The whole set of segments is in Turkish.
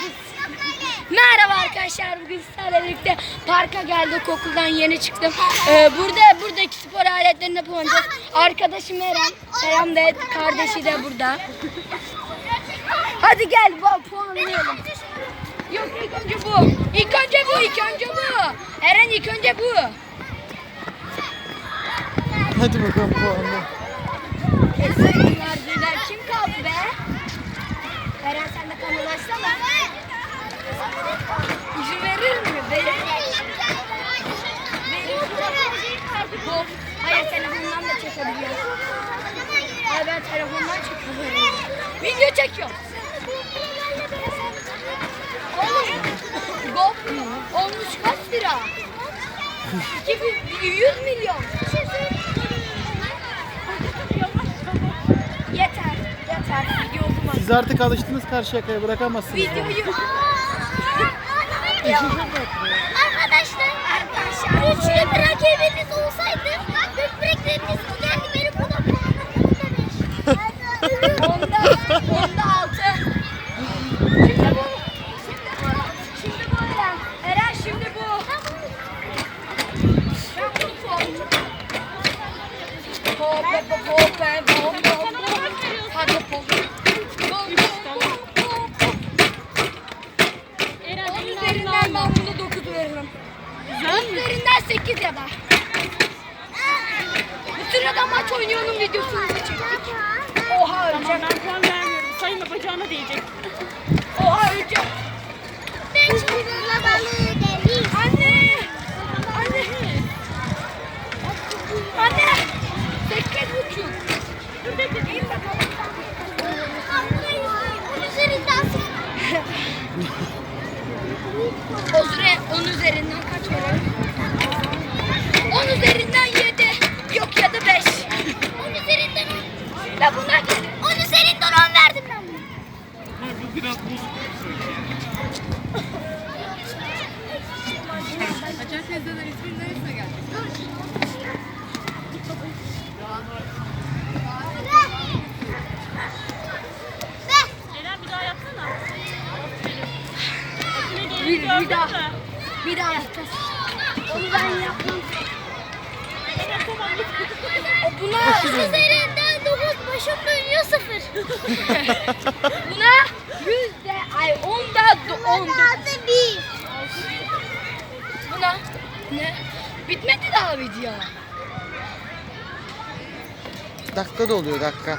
dur. Merhaba arkadaşlar. Bugün sizlerle birlikte parka geldik. Okuldan yeni çıktım. Ee, burada buradaki spor aletlerini kullanacağız. Arkadaşım Eren. Selam de kardeşi de burada. Hadi gel bu puanlayalım. Yok ilk önce bu. İlk önce bu. ilk önce bu. Eren ilk önce bu. Hadi bakalım puanla. Kesin verdiler. Kim kaldı be? Eren sen de kanalı açsana. İzin verir mi? Verir. Verir. Bu. Hayır telefondan da çekebiliyorsun. Hayır ben telefondan çekiyorum. Video çekiyorum. Oğlum. GoPro olmuş kaç lira? 2100 milyon. Yeter. Yeter. Video olmaz. Siz artık alıştınız karşıyakaya bırakamazsınız. yani. Videoyu. Arkadaşlar, arkadaşlar güçlü bir rakibiniz olsaydı rakibiniz geldi beni buna Onda, onda altı. Şimdi bu. Şimdi bu. Şimdi bu Eren. Eren şimdi bu. Ben bunu koydum. Hop hop hop hop hop hop hop hop. Hadi hop hop. Hop, hop, hop, hop, hop. On üzerinden ben buna 9 veririm. On üzerinden 8 ya da. Bu sırada maç oynuyorum videosunu çektik. Oha öleceğim. Ben puan vermiyorum. Sayma bacağına değecek. Ve bunlar on üzerinden on verdim ben buna. Eren bir daha yapsana. bir, bir daha. Bir daha yapacağız. Onu ben yapmam. Üzerinden dokuz başım dönüyor sıfır. buna yüzde, ay onda, on. Altı bir. Buna ne? Bitmedi daha video. Dakika da oluyor dakika.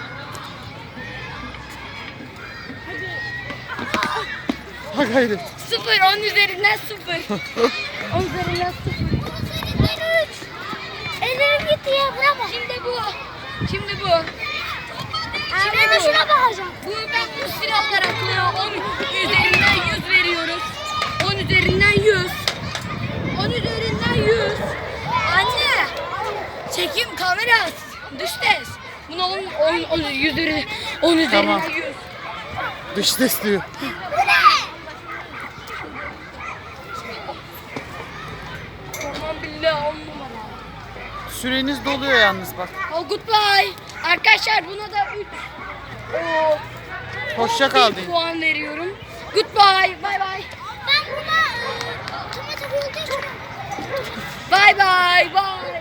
Ha gayret. Sıfır, on üzerinden sıfır. on üzerinden sıfır. On üzerinden üç. Ellerim gitti ya bırakma. Şimdi bu. Şimdi bu. Şimdi de şuna bakacağım. Bu ben bu olarak buna 10 üzerinden 100 veriyoruz. 10 üzerinden 100. 10 üzerinden 100. Anne. Çekim kamera. Dış ses. Buna 10 10 10 100 üzeri- 10 üzerinden Tamam. 100. Dış ses diyor. Aman billahi 10 numara. Süreniz doluyor yalnız bak. Oh goodbye. Arkadaşlar buna da 3 Hoşça kal deyin. puan veriyorum. Goodbye. Bye bye. Ben buna e, otomatik olduğu için Bye bye. Bye.